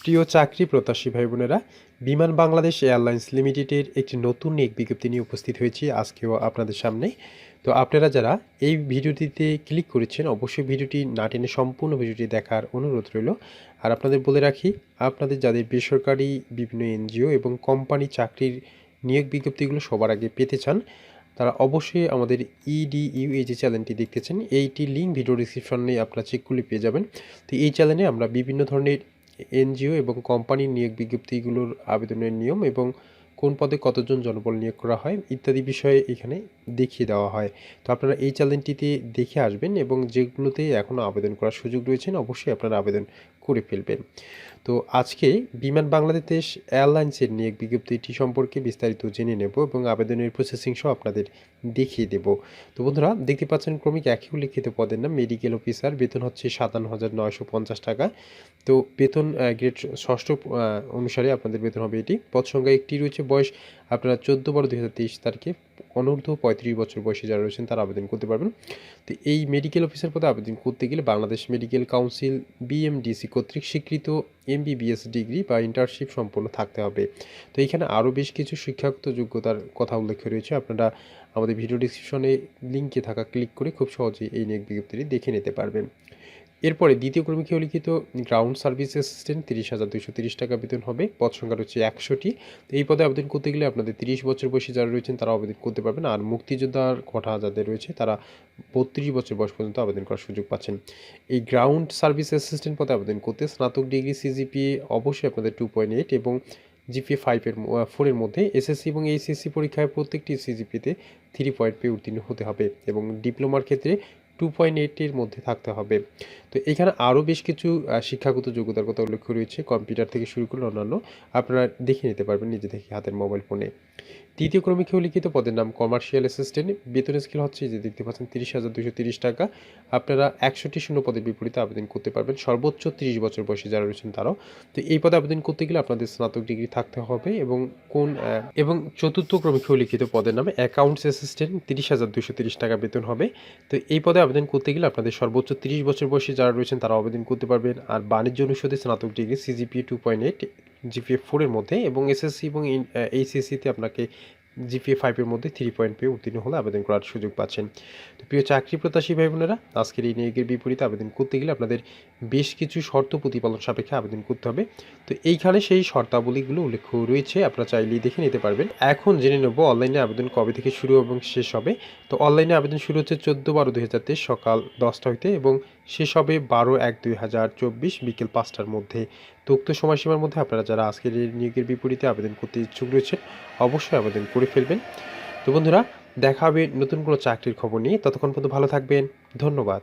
প্রিয় চাকরি প্রত্যাশী ভাই বোনেরা বিমান বাংলাদেশ এয়ারলাইন্স লিমিটেডের একটি নতুন এক বিজ্ঞপ্তি নিয়ে উপস্থিত হয়েছি আজকেও আপনাদের সামনে। তো আপনারা যারা এই ভিডিওটিতে ক্লিক করেছেন, অবশ্যই ভিডিওটি না টেনে সম্পূর্ণ ভিডিওটি দেখার অনুরোধ রইল। আর আপনাদের বলে রাখি, আপনাদের যাদের বেসরকারি, বিভিন্ন এনজিও এবং কোম্পানি চাকরির নিয়োগ বিজ্ঞপ্তিগুলো সবার আগে পেতে চান, তারা অবশ্যই আমাদের ইডিইউ এই যে চ্যানেলটি দেখতেছেন এইটি লিঙ্ক ভিডিও ডিসক্রিপশনে আপনারা চেক করলে পেয়ে যাবেন। তো এই চ্যানেলে আমরা বিভিন্ন ধরনের এনজিও এবং কোম্পানির নিয়োগ বিজ্ঞপ্তিগুলোর আবেদনের নিয়ম এবং কোন পদে কতজন জনবল নিয়োগ করা হয় ইত্যাদি বিষয়ে এখানে দেখিয়ে দেওয়া হয়। তো আপনারা এই চ্যানেলটিতে দেখে আসবেন এবং যেগুলোতে এখনও আবেদন করার সুযোগ রয়েছেন অবশ্যই আপনারা আবেদন করে ফেলবেন। তো আজকে বিমান বাংলাদেশ এয়ারলাইন্সের নিয়োগ বিজ্ঞপ্তিটি সম্পর্কে বিস্তারিত জেনে নেব এবং আবেদনের প্রসেসিং সহ আপনাদের দেখিয়ে দেব। তো বন্ধুরা, দেখতে পাচ্ছেন ক্রমিক একই উল্লিখিত পদের নাম মেডিকেল অফিসার বেতন হচ্ছে সাতান্ন হাজার নয়শো পঞ্চাশ টাকা। তো বেতন গ্রেড ষষ্ঠ অনুসারে আপনাদের বেতন হবে এটি। পদ সংখ্যা একটি রয়েছে, বয়স আপনারা চোদ্দ বারো দুই হাজার তেইশ তারিখে অনূর্ধ্ব পঁয়ত্রিশ বছর বয়সে যারা রয়েছেন, তারা আবেদন করতে পারবেন। তো এই মেডিকেল অফিসার পদে আবেদন করতে গেলে বাংলাদেশ মেডিকেল কাউন্সিল বিএমডিসি কর্তৃক স্বীকৃত এমবিবিএস ডিগ্রি বা ইন্টার্নশিপ সম্পন্ন থাকতে হবে। তো এখানে আরও বেশ কিছু শিক্ষাগত যোগ্যতার কথা উল্লেখ রয়েছে। আপনারা আমাদের ভিডিও ডিসক্রিপশনে লিঙ্কে থাকা ক্লিক করে খুব সহজেই এই নিয়োগ বিজ্ঞপ্তিটি দেখে নিতে পারবেন। এরপরে দ্বিতীয় ক্রমিকে লিখিত গ্রাউন্ড সার্ভিস অ্যাসিস্ট্যান্ট তিরিশ হাজার দুশো তিরিশ টাকা বেতন হবে। পদ সংখ্যা রয়েছে একশোটি। তো এই পদে আবেদন করতে গেলে আপনাদের তিরিশ বছর বয়সী যারা রয়েছেন তারা আবেদন করতে পারবেন। আর মুক্তিযোদ্ধার কোটা যাদের রয়েছে তারা বত্রিশ বছর বয়স পর্যন্ত আবেদন করার সুযোগ পাচ্ছেন। এই গ্রাউন্ড সার্ভিস অ্যাসিস্ট্যান্ট পদে আবেদন করতে স্নাতক ডিগ্রি সিজিপিএ অবশ্যই আপনাদের টু পয়েন্ট এইট এবং জিপিএ ফাইভের ফোরের মধ্যে এসএসসি এবং এইচএসসি পরীক্ষায় প্রত্যেকটি সিজিপিতে থ্রি পয়েন্ট পেয়ে উত্তীর্ণ হতে হবে এবং ডিপ্লোমার ক্ষেত্রে টু পয়েন্ট এইটের মধ্যে থাকতে হবে। তো এখানে আরও বেশ কিছু শিক্ষাগত যোগ্যতার কথা উল্লেখ রয়েছে। কম্পিউটার থেকে শুরু করে অন্যান্য আপনারা দেখে নিতে পারবেন নিজে থেকে হাতের মোবাইল ফোনে। তৃতীয় ক্রমিকেও লিখিত পদের নাম কমার্শিয়াল অ্যাসিস্ট্যান্ট বেতন স্কেল হচ্ছে যে দেখতে পাচ্ছেন তিরিশ হাজার দুশো তিরিশ টাকা। আপনারা একশোটি শূন্য পদের বিপরীতে আবেদন করতে পারবেন। সর্বোচ্চ তিরিশ বছর বয়সে যারা রয়েছেন তারাও। তো এই পদে আবেদন করতে গেলে আপনাদের স্নাতক ডিগ্রি থাকতে হবে এবং কোন এবং চতুর্থ ক্রমিকেও লিখিত পদের নামে অ্যাকাউন্টস অ্যাসিস্ট্যান্ট তিরিশ হাজার দুশো তিরিশ টাকা বেতন হবে। তো এই পদে আবেদন করতে গেলে আপনাদের সর্বোচ্চ তিরিশ বছর বয়সে যারা রয়েছেন তারা আবেদন করতে পারবেন। আর বাণিজ্য অনুষদে স্নাতক degree CGP two point eight GPA ফোরের মধ্যে এবং এসএসসি এবং এইচএসসিতে আপনাকে জিপিএ ফাইভের মধ্যে থ্রি পয়েন্ট পেয়ে উত্তীর্ণ হলে আবেদন করার সুযোগ পাচ্ছেন। তো প্রিয় চাকরি প্রত্যাশী ভাই বোনেরা, আজকের এই নিয়োগের বিপরীতে আবেদন করতে গেলে আপনাদের বেশ কিছু শর্ত প্রতিপালন সাপেক্ষে আবেদন করতে হবে। তো এইখানে সেই শর্তাবলীগুলো উল্লেখ রয়েছে, আপনারা চাইলেই দেখে নিতে পারবেন। এখন জেনে নেব অনলাইনে আবেদন কবে থেকে শুরু এবং শেষ হবে। তো অনলাইনে আবেদন শুরু হচ্ছে চোদ্দ বারো দু সকাল দশটা হইতে এবং শেষ হবে বারো এক দুই হাজার চব্বিশ বিকেল পাঁচটার মধ্যে। তো উক্ত সময়সীমার মধ্যে আপনারা যারা আজকের নিয়োগের বিপরীতে আবেদন করতে ইচ্ছুক রয়েছেন, অবশ্যই আবেদন করে ফেলবেন। তো বন্ধুরা, দেখা হবে নতুন কোনো চাকরির খবর নিয়ে। ততক্ষণ পর্যন্ত ভালো থাকবেন। ধন্যবাদ।